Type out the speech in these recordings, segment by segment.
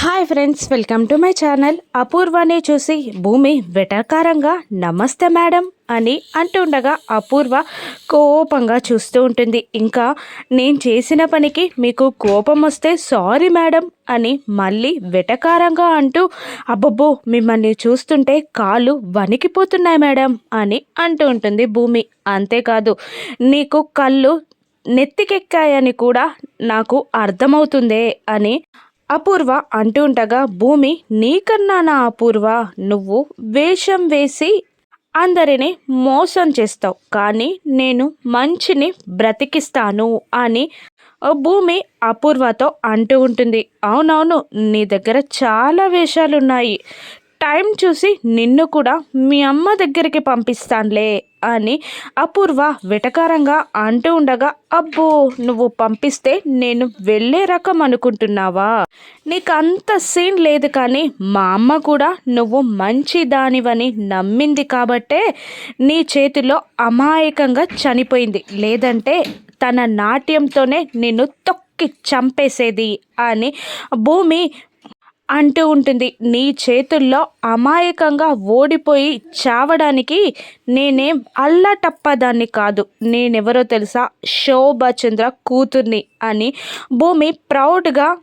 Hi friends welcome to my channel. అపూర్వని చూసి భూమి వెటకారంగా నమస్తే మేడం అని అంటుండగా అపూర్వ కోపంగా చూస్తూ ఉంటుంది. ఇంకా నేను చేసిన పనికి మీకు కోపం వస్తే సారీ మేడం అని మళ్ళీ వెటకారంగా అంటూ అబ్బబ్బో మిమ్మల్ని చూస్తుంటే కాళ్ళు వణికిపోతున్నాయి మేడం అని అంటూ ఉంటుంది భూమి. అంతేకాదు నీకు కళ్ళు నెత్తికెక్కాయని కూడా నాకు అర్థమవుతుందే అని అపూర్వ అంటూ ఉండగా భూమి నీకన్నా నా అపూర్వ. నువ్వు వేషం వేసి అందరిని మోసం చేస్తావు. కానీ నేను మంచిని బ్రతికిస్తాను అని భూమి అపూర్వతో అంటూ ఉంటుంది. అవునవును నీ దగ్గర చాలా వేషాలున్నాయి. టైం చూసి నిన్ను కూడా మీ అమ్మ దగ్గరికి పంపిస్తానులే అని అపూర్వ వెటకారంగా అంటూ ఉండగా అబ్బో నువ్వు పంపిస్తే నేను వెళ్ళే రకం అనుకుంటున్నావా? నీకు అంత సీన్ లేదు కానీ మా అమ్మ కూడా నువ్వు మంచి దానివని నమ్మింది కాబట్టే నీ చేతిలో అమాయకంగా చనిపోయింది. లేదంటే తన నాట్యంతోనే నిన్ను తొక్కి చంపేసేది అని భూమి అంటూ ఉంటుంది. నీ చేతుల్లో అమాయకంగా ఓడిపోయి చావడానికి నేనేం అల్లటప్పదాన్ని కాదు. నేనెవరో తెలుసా? శోభచంద్ర కూతుర్ని అని భూమి ప్రౌడ్గా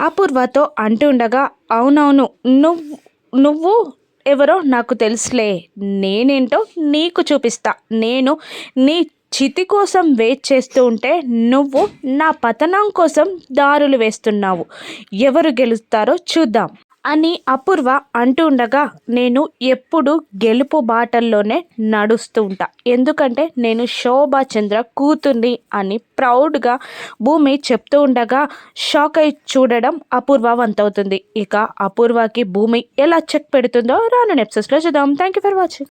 అపూర్వతో అంటుండగా అవునవును నువ్వు నువ్వు ఎవరో నాకు తెలుసులే. నేనేంటో నీకు చూపిస్తా. నేను నీ చితి కోసం వెయిట్ చేస్తూ ఉంటే నువ్వు నా పతనం కోసం దారులు వేస్తున్నావు. ఎవరు గెలుస్తారో చూద్దాం. అని అపూర్వ అంటూ ఉండగా నేను ఎప్పుడు గెలుపు బాటల్లోనే నడుస్తూ ఉంటా. ఎందుకంటే నేను శోభా చంద్ర కూతుర్ని అని ప్రౌడ్గా భూమి చెప్తూ ఉండగా షాక్ అయి చూడడం అపూర్వ వంతవుతుంది. ఇక అపూర్వకి భూమి ఎలా చెక్ పెడుతుందో రాను నెప్సెస్లో చూద్దాం. Thank you for watching